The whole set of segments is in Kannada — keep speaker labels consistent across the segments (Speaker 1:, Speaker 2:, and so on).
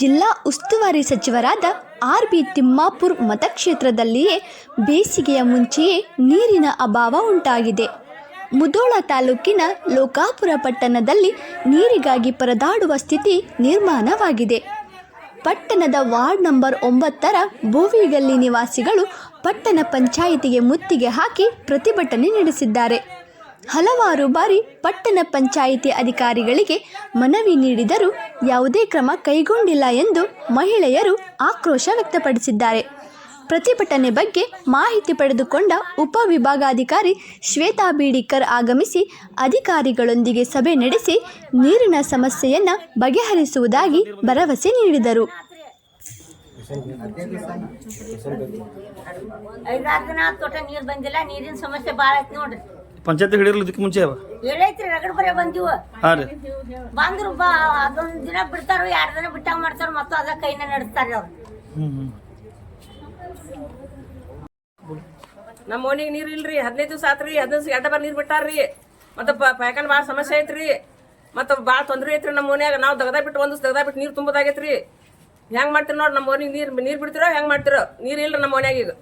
Speaker 1: ಜಿಲ್ಲಾ ಉಸ್ತುವಾರಿ ಸಚಿವರಾದ ಆರ್ ಬಿ ತಿಮ್ಮಾಪುರ್ ಮತಕ್ಷೇತ್ರದಲ್ಲಿಯೇ ಬೇಸಿಗೆಯ ಮುಂಚೆಯೇ ನೀರಿನ ಅಭಾವ ಉಂಟಾಗಿದೆ. ಮುದೋಳ ತಾಲೂಕಿನ ಲೋಕಾಪುರ ಪಟ್ಟಣದಲ್ಲಿ ನೀರಿಗಾಗಿ ಪರದಾಡುವ ಸ್ಥಿತಿ ನಿರ್ಮಾಣವಾಗಿದೆ. ಪಟ್ಟಣದ ವಾರ್ಡ್ ನಂಬರ್ ಒಂಬತ್ತರ ಭೂವಿಗಲ್ಲಿ ನಿವಾಸಿಗಳು ಪಟ್ಟಣ ಪಂಚಾಯಿತಿಗೆ ಮುತ್ತಿಗೆ ಹಾಕಿ ಪ್ರತಿಭಟನೆ ನಡೆಸಿದ್ದಾರೆ. ಹಲವಾರು ಬಾರಿ ಪಟ್ಟಣ ಪಂಚಾಯಿತಿ ಅಧಿಕಾರಿಗಳಿಗೆ ಮನವಿ ನೀಡಿದರೂ ಯಾವುದೇ ಕ್ರಮ ಕೈಗೊಂಡಿಲ್ಲ ಎಂದು ಮಹಿಳೆಯರು ಆಕ್ರೋಶ ವ್ಯಕ್ತಪಡಿಸಿದ್ದಾರೆ. ಪ್ರತಿಭಟನೆ ಬಗ್ಗೆ ಮಾಹಿತಿ ಪಡೆದುಕೊಂಡ ಉಪವಿಭಾಗಾಧಿಕಾರಿ ಶ್ವೇತಾ ಬೀಡಿಕರ್ ಆಗಮಿಸಿ ಅಧಿಕಾರಿಗಳೊಂದಿಗೆ ಸಭೆ ನಡೆಸಿ ನೀರಿನ ಸಮಸ್ಯೆಯನ್ನು ಬಗೆಹರಿಸುವುದಾಗಿ ಭರವಸೆ ನೀಡಿದರು.
Speaker 2: ಐದಾರು ದಿನ ತೋಟ ನೀರು ಬಂದಿಲ್ಲ, ನೀರಿನ ಸಮಸ್ಯೆ ಭಾಳ ಐತಿ ನೋಡ್ರಿ.
Speaker 3: ಪಂಚಾಯತ್ ಹಿಡಿಯಲ್ಲ ಇದಕ್ಕೆ ಮುಂಚೆ ಅವ?
Speaker 2: ಹೇಳೈತ್ರಿ ರಗಡ್ ಬರೇ ಬಂದಿವ.
Speaker 3: ಹಾಂ ರೀ.
Speaker 2: ಬಂದ್ರು ಬಾ ಅದೊಂದ್ ದಿನ ಬಿಡ್ತಾರ ಎರಡ್ ದಿನ ಬಿಟ್ಟಾಗ ಮಾಡ್ತಾರ ಮತ್ತು ಅದ ಕೈನ ನಡೆಸ್ತಾರ ಅವ್ರು.
Speaker 4: ನಮ್ಮ ಓಣಿಗೆ ನೀರು ಇಲ್ರಿ ಹದಿನೈದು ದಿವಸ ಆತ್ರಿ ಹದಿನೈದು ದಿವಸ ಎಡ್ಡ ಬಾರ್ ನೀರು ಬಿಟ್ಟಾರ್ರಿ. ಮತ್ತೆ ಪಾಯ್ಕಾನ ಭಾಳ ಸಮಸ್ಯೆ ಐತ್ರಿ. ಮತ್ತೆ ಭಾಳ ತೊಂದರೆ ಐತ್ರಿ ನಮ್ಮ ಓಣ್ಯಾಗ ನಾವು ದಗದ ಬಿಟ್ಟು ಒಂದು ದಗದ ಬಿಟ್ಟು ನೀರು ತುಂಬೋದಾಗೈತ್ರಿ. ಹೆಂಗ್ ಮಾಡ್ತೀರಿ ನೋಡಿ ನಮ್ಮ ಓಣಿಗೆ ನೀರು ನೀರು ಬಿಡ್ತಿರೋ ಹೆಂಗ್ ಮಾಡ್ತಿರೋ? ನೀರು ಇಲ್ರಿ ನಮ್ಮ ಓಣ್ಯಾಗ ಈಗ.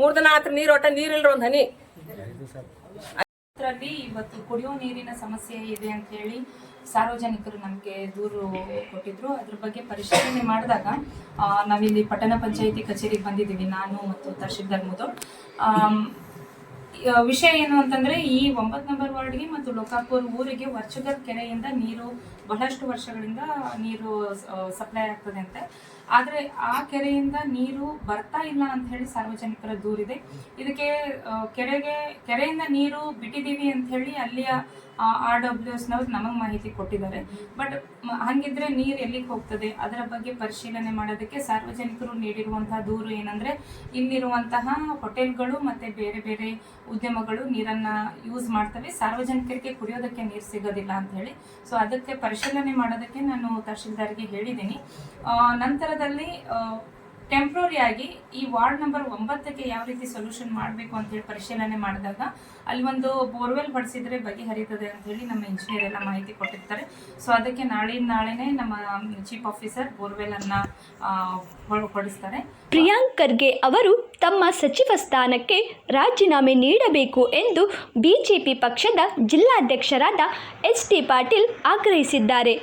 Speaker 4: ಮೂರ್ ದಿನ ಆತ್ರಿ ನೀರು ಒಟ್ಟ ನೀರು ಇಲ್ರಿ ಒಂದು ಹನಿ.
Speaker 5: ಇದರಲ್ಲಿ ಇವತ್ತು ಕುಡಿಯೋ ನೀರಿನ ಸಮಸ್ಯೆ ಇದೆ ಅಂತ ಹೇಳಿ ಸಾರ್ವಜನಿಕರು ನಮಗೆ ದೂರು ಕೊಟ್ಟಿದ್ರು. ಅದ್ರ ಬಗ್ಗೆ ಪರಿಶೀಲನೆ ಮಾಡಿದಾಗ ನಾವಿಲ್ಲಿ ಪಟ್ಟಣ ಪಂಚಾಯಿತಿ ಕಚೇರಿಗೆ ಬಂದಿದ್ದೀವಿ ನಾನು ಮತ್ತು ತಹಶೀಲ್ದಾರ್ ಮುದೋಳ್ ಆ, ವಿಷಯ ಏನು ಅಂತಂದ್ರೆ ಈ ಒಂಬತ್ತು ನಂಬರ್ ವಾರ್ಡ್ಗೆ ಮತ್ತು ಲೋಕಾಪುರ್ ಊರಿಗೆ ವರ್ಚುಗರ್ ಕೆರೆಯಿಂದ ನೀರು ಬಹಳಷ್ಟು ವರ್ಷಗಳಿಂದ ನೀರು ಸಪ್ಲೈ ಆಗ್ತದೆ ಅಂತೆ. ಆದ್ರೆ ಆ ಕೆರೆಯಿಂದ ನೀರು ಬರ್ತಾ ಇಲ್ಲ ಅಂತ ಹೇಳಿ ಸಾರ್ವಜನಿಕರ ದೂರಿದೆ. ಇದಕ್ಕೆ ಕೆರೆಗೆ ಕೆರೆಯಿಂದ ನೀರು ಬಿಟ್ಟಿದ್ದೀವಿ ಅಂತ ಹೇಳಿ ಅಲ್ಲಿಯ ಆರ್ ಡಬ್ಲ್ಯೂ ಎಸ್ನವ್ರು ನಮಗೆ ಮಾಹಿತಿ ಕೊಟ್ಟಿದ್ದಾರೆ. ಬಟ್ ಹಂಗಿದ್ರೆ ನೀರು ಎಲ್ಲಿಗೆ ಹೋಗ್ತದೆ? ಅದರ ಬಗ್ಗೆ ಪರಿಶೀಲನೆ ಮಾಡೋದಕ್ಕೆ ಸಾರ್ವಜನಿಕರು ನೀಡಿರುವಂತಹ ದೂರು ಏನಂದ್ರೆ ಇಲ್ಲಿರುವಂತಹ ಹೋಟೆಲ್ಗಳು ಮತ್ತೆ ಬೇರೆ ಬೇರೆ ಉದ್ಯಮಗಳು ನೀರನ್ನ ಯೂಸ್ ಮಾಡ್ತವೆ. ಸಾರ್ವಜನಿಕರಿಗೆ ಕುಡಿಯೋದಕ್ಕೆ ನೀರು ಸಿಗೋದಿಲ್ಲ ಅಂತ ಹೇಳಿ. ಸೊ ಅದಕ್ಕೆ ಪರಿಶೀಲನೆ ಮಾಡೋದಕ್ಕೆ ನಾನು ತಹಶೀಲ್ದಾರ್ಗೆ ಹೇಳಿದ್ದೀನಿ. ಆ, ನಂತರದಲ್ಲಿ ಟೆಂಪ್ರರಿ ಆಗಿ ಈ ವಾರ್ಡ್ ನಂಬರ್ ಒಂಬತ್ತಕ್ಕೆ ಯಾವ ರೀತಿ ಸೊಲ್ಯೂಷನ್ ಮಾಡಬೇಕು ಅಂತ ಹೇಳಿ ಪರಿಶೀಲನೆ ಮಾಡಿದಾಗ ಅಲ್ಲಿ ಒಂದು ಬೋರ್ವೆಲ್ ಬಡಿಸಿದ್ರೆ ಬಗೆಹರಿತದೆ ಅಂತ ಹೇಳಿ ನಮ್ಮ ಇಂಜಿನಿಯರ್ ಎಲ್ಲ ಮಾಹಿತಿ ಕೊಟ್ಟಿರ್ತಾರೆ. ಸೊ ಅದಕ್ಕೆ ನಾಳೆಯಿಂದ ನಾಳೆನೇ ನಮ್ಮ ಚೀಫ್ ಆಫೀಸರ್ ಬೋರ್ವೆಲ್ ಅನ್ನ ಹೊಡಿಸ್ತಾರೆ
Speaker 1: ಪ್ರಿಯಾಂಕ್ ಖರ್ಗೆ ಅವರು ತಮ್ಮ ಸಚಿವ ಸ್ಥಾನಕ್ಕೆ ರಾಜೀನಾಮೆ ನೀಡಬೇಕು ಎಂದು ಬಿಜೆಪಿ ಪಕ್ಷದ ಜಿಲ್ಲಾಧ್ಯಕ್ಷರಾದ ಎಸ್ ಟಿ ಪಾಟೀಲ್ ಆಗ್ರಹಿಸಿದ್ದಾರೆ.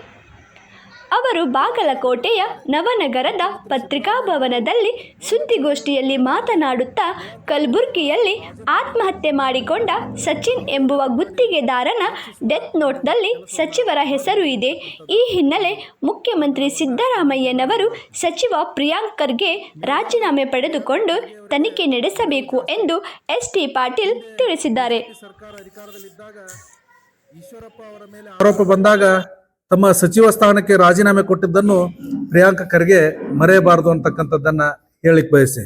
Speaker 1: ಅವರು ಬಾಗಲಕೋಟೆಯ ನವನಗರದ ಪತ್ರಿಕಾಭವನದಲ್ಲಿ ಸುದ್ದಿಗೋಷ್ಠಿಯಲ್ಲಿ ಮಾತನಾಡುತ್ತಾ ಕಲಬುರ್ಗಿಯಲ್ಲಿ ಆತ್ಮಹತ್ಯೆ ಮಾಡಿಕೊಂಡ ಸಚಿನ್ ಎಂಬುವ ಗುತ್ತಿಗೆದಾರನ ಡೆತ್ ನೋಟ್ನಲ್ಲಿ ಸಚಿವರ ಹೆಸರು ಇದೆ. ಈ ಹಿನ್ನೆಲೆ ಮುಖ್ಯಮಂತ್ರಿ ಸಿದ್ದರಾಮಯ್ಯನವರು ಸಚಿವ ಪ್ರಿಯಾಂಕ್ ಖರ್ಗೆ ರಾಜೀನಾಮೆ ಪಡೆದುಕೊಂಡು ತನಿಖೆ ನಡೆಸಬೇಕು ಎಂದು ಎಸ್ ಟಿ ಪಾಟೀಲ್ ತಿಳಿಸಿದ್ದಾರೆ.
Speaker 6: ಆರೋಪ ಬಂದಾಗ ತಮ್ಮ ಸಚಿವ ಸ್ಥಾನಕ್ಕೆ ರಾಜೀನಾಮೆ ಕೊಟ್ಟಿದ್ದನ್ನು ಪ್ರಿಯಾಂಕ ಖರ್ಗೆ ಮರೆಯಬಾರದು ಅಂತಕ್ಕಂಥದ್ದನ್ನ ಹೇಳಿಕ್ ಬಯಸಿ.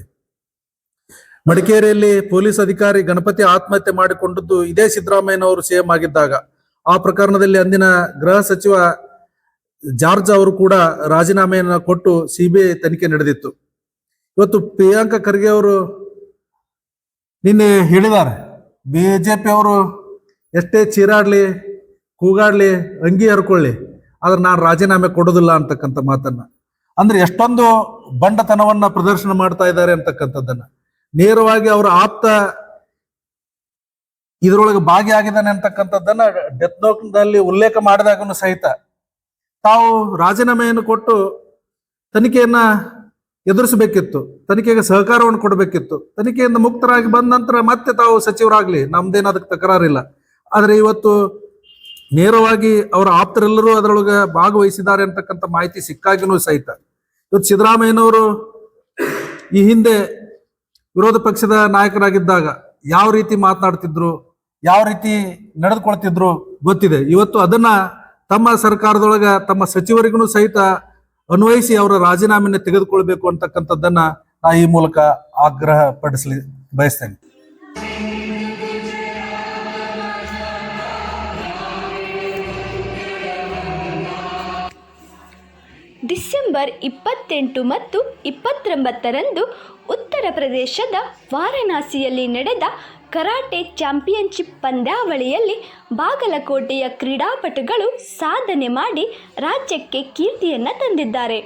Speaker 6: ಮಡಿಕೇರಿಯಲ್ಲಿ ಪೊಲೀಸ್ ಅಧಿಕಾರಿ ಗಣಪತಿ ಆತ್ಮಹತ್ಯೆ ಮಾಡಿಕೊಂಡಿದ್ದು ಇದೇ ಸಿದ್ದರಾಮಯ್ಯನವರು ಸಿಎಂ ಆಗಿದ್ದಾಗ. ಆ ಪ್ರಕರಣದಲ್ಲಿ ಅಂದಿನ ಗೃಹ ಸಚಿವ ಜಾರ್ಜ್ ಅವರು ಕೂಡ ರಾಜೀನಾಮೆಯನ್ನ ಕೊಟ್ಟು ಸಿಬಿಐ ತನಿಖೆ ನಡೆದಿತ್ತು. ಇವತ್ತು ಪ್ರಿಯಾಂಕ ಖರ್ಗೆ ಅವರು ನಿನ್ನೆ ಹೇಳಿದ್ದಾರೆ ಬಿಜೆಪಿ ಅವರು ಎಷ್ಟೇ ಚೀರಾಡ್ಲಿ, ಕೂಗಾಡ್ಲಿ, ಅಂಗಿ ಹರ್ಕೊಳ್ಳಿ ಆದ್ರೆ ನಾನು ರಾಜೀನಾಮೆ ಕೊಡೋದಿಲ್ಲ ಅಂತಕ್ಕಂಥ ಮಾತನ್ನ. ಅಂದ್ರೆ ಎಷ್ಟೊಂದು ಬಂಡತನವನ್ನ ಪ್ರದರ್ಶನ ಮಾಡ್ತಾ ಇದ್ದಾರೆ ಅಂತಕ್ಕಂಥದ್ದನ್ನ. ನೇರವಾಗಿ ಅವರ ಆಪ್ತ ಇದರೊಳಗೆ ಭಾಗಿಯಾಗಿದ್ದಾನೆ ಅಂತಕ್ಕಂಥದ್ದನ್ನ ಡೆತ್ ನೋಟ್ನಲ್ಲಿ ಉಲ್ಲೇಖ ಮಾಡಿದಾಗನು ಸಹಿತ ತಾವು ರಾಜೀನಾಮೆಯನ್ನು ಕೊಟ್ಟು ತನಿಖೆಯನ್ನ ಎದುರಿಸಬೇಕಿತ್ತು. ತನಿಖೆಗೆ ಸಹಕಾರವನ್ನು ಕೊಡಬೇಕಿತ್ತು. ತನಿಖೆಯಿಂದ ಮುಕ್ತರಾಗಿ ಬಂದ ನಂತರ ಮತ್ತೆ ತಾವು ಸಚಿವರಾಗ್ಲಿ. ನಮ್ದೇನು ಅದಕ್ಕೆ ತಕರಾರಿಲ್ಲ. ಆದ್ರೆ ಇವತ್ತು ನೇರವಾಗಿ ಅವರ ಆಪ್ತರೆಲ್ಲರೂ ಅದರೊಳಗೆ ಭಾಗವಹಿಸಿದ್ದಾರೆ ಅಂತಕ್ಕಂಥ ಮಾಹಿತಿ ಸಿಕ್ಕಾಗಿನೂ ಸಹಿತ. ಇವತ್ತು ಸಿದ್ದರಾಮಯ್ಯನವರು ಈ ಹಿಂದೆ ವಿರೋಧ ಪಕ್ಷದ ನಾಯಕರಾಗಿದ್ದಾಗ ಯಾವ ರೀತಿ ಮಾತನಾಡ್ತಿದ್ರು, ಯಾವ ರೀತಿ ನಡೆದುಕೊಳ್ತಿದ್ರು ಗೊತ್ತಿದೆ. ಇವತ್ತು ಅದನ್ನ ತಮ್ಮ ಸರ್ಕಾರದೊಳಗ ತಮ್ಮ ಸಚಿವರಿಗೂ ಸಹಿತ ಅನ್ವಯಿಸಿ ಅವರ ರಾಜೀನಾಮೆಯನ್ನು ತೆಗೆದುಕೊಳ್ಬೇಕು ಅಂತಕ್ಕಂಥದ್ದನ್ನ ನಾ ಈ ಮೂಲಕ ಆಗ್ರಹ ಪಡಿಸಲಿ ಬಯಸ್ತೇನೆ.
Speaker 1: ಡಿಸೆಂಬರ್ ಇಪ್ಪತ್ತೆಂಟು ಮತ್ತು ಇಪ್ಪತ್ತೊಂಬತ್ತರಂದು ಉತ್ತರ ಪ್ರದೇಶದ ವಾರಣಾಸಿಯಲ್ಲಿ ನಡೆದ ಕರಾಟೆ ಚಾಂಪಿಯನ್ಶಿಪ್ ಪಂದ್ಯಾವಳಿಯಲ್ಲಿ ಬಾಗಲಕೋಟೆಯ ಕ್ರೀಡಾಪಟುಗಳು ಸಾಧನೆ ಮಾಡಿ ರಾಜ್ಯಕ್ಕೆ ಕೀರ್ತಿಯನ್ನು ತಂದಿದ್ದಾರೆ.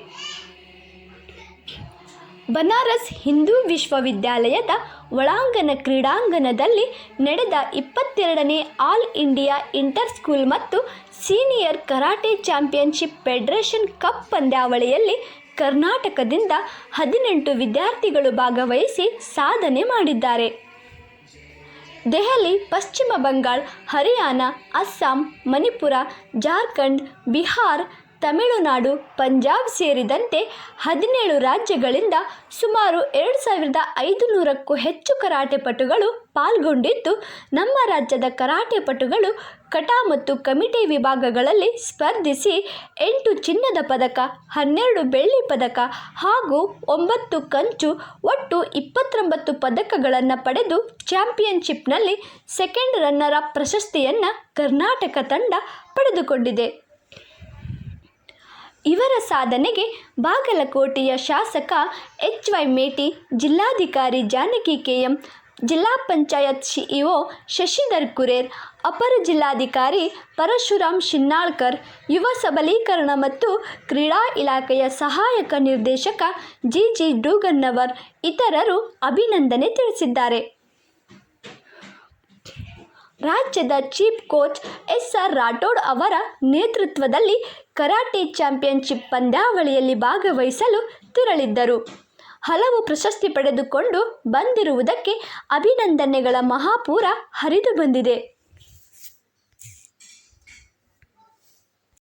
Speaker 1: ಬನಾರಸ್ ಹಿಂದೂ ವಿಶ್ವವಿದ್ಯಾಲಯದ ಒಳಾಂಗಣ ಕ್ರೀಡಾಂಗಣದಲ್ಲಿ ನಡೆದ ಇಪ್ಪತ್ತೆರಡನೇ ಆಲ್ ಇಂಡಿಯಾ ಇಂಟರ್ ಸ್ಕೂಲ್ ಮತ್ತು senior karate championship federation cup ಪಂದ್ಯಾವಳಿಯಲ್ಲಿ ಕರ್ನಾಟಕದಿಂದ ಹದಿನೆಂಟು ವಿದ್ಯಾರ್ಥಿಗಳು ಭಾಗವಹಿಸಿ ಸಾಧನೆ ಮಾಡಿದ್ದಾರೆ. ದೆಹಲಿ, ಪಶ್ಚಿಮ ಬಂಗಾಳ, ಹರಿಯಾಣ, ಅಸ್ಸಾಂ, ಮಣಿಪುರ, ಜಾರ್ಖಂಡ್, ಬಿಹಾರ್ ತಮಿಳುನಾಡು, ಪಂಜಾಬ್ ಸೇರಿದಂತೆ ಹದಿನೇಳು ರಾಜ್ಯಗಳಿಂದ ಸುಮಾರು ಎರಡು ಸಾವಿರದ ಐದು ನೂರಕ್ಕೂ ಹೆಚ್ಚು ಕರಾಟೆಪಟುಗಳು ಪಾಲ್ಗೊಂಡಿದ್ದು, ನಮ್ಮ ರಾಜ್ಯದ ಕರಾಟೆ ಪಟುಗಳು ಕಟಾ ಮತ್ತು ಕಮಿಟಿ ವಿಭಾಗಗಳಲ್ಲಿ ಸ್ಪರ್ಧಿಸಿ ಎಂಟು ಚಿನ್ನದ ಪದಕ, ಹನ್ನೆರಡು ಬೆಳ್ಳಿ ಪದಕ ಹಾಗೂ ಒಂಬತ್ತು ಕಂಚು, ಒಟ್ಟು ಇಪ್ಪತ್ತೊಂಬತ್ತು ಪದಕಗಳನ್ನು ಪಡೆದು ಚಾಂಪಿಯನ್ಶಿಪ್ನಲ್ಲಿ ಸೆಕೆಂಡ್ ರನ್ನರ ಪ್ರಶಸ್ತಿಯನ್ನು ಕರ್ನಾಟಕ ತಂಡ ಪಡೆದುಕೊಂಡಿದೆ. ಇವರ ಸಾಧನೆಗೆ ಬಾಗಲಕೋಟೆಯ ಶಾಸಕ ಎಚ್ ವೈ ಮೇಟಿ, ಜಿಲ್ಲಾಧಿಕಾರಿ ಜಾನಕಿ ಕೆ ಎಂ ಜಿಲ್ಲಾ ಪಂಚಾಯತ್ ಸಿಇಒ ಶಶಿಧರ್ ಕುರೇರ್, ಅಪರ ಜಿಲ್ಲಾಧಿಕಾರಿ ಪರಶುರಾಮ್ ಶಿನ್ನಾಳ್ಕರ್, ಯುವ ಸಬಲೀಕರಣ ಮತ್ತು ಕ್ರೀಡಾ ಇಲಾಖೆಯ ಸಹಾಯಕ ನಿರ್ದೇಶಕ ಜಿ ಜಿ ಡೂಗನ್ನವರ್ ಇತರರು ಅಭಿನಂದನೆ ತಿಳಿಸಿದ್ದಾರೆ. ರಾಜ್ಯದ chief coach S R Rathod ಅವರ ನೇತೃತ್ವದಲ್ಲಿ ಕರಾಟೆ ಚಾಂಪಿಯನ್ಶಿಪ್ ಪಂದ್ಯಾವಳಿಯಲ್ಲಿ ಭಾಗವಹಿಸಲು ತೆರಳಿದ್ದರು. ಹಲವು ಪ್ರಶಸ್ತಿ ಪಡೆದುಕೊಂಡು ಬಂದಿರುವುದಕ್ಕೆ ಅಭಿನಂದನೆಗಳ ಮಹಾಪೂರ ಹರಿದು ಬಂದಿದೆ.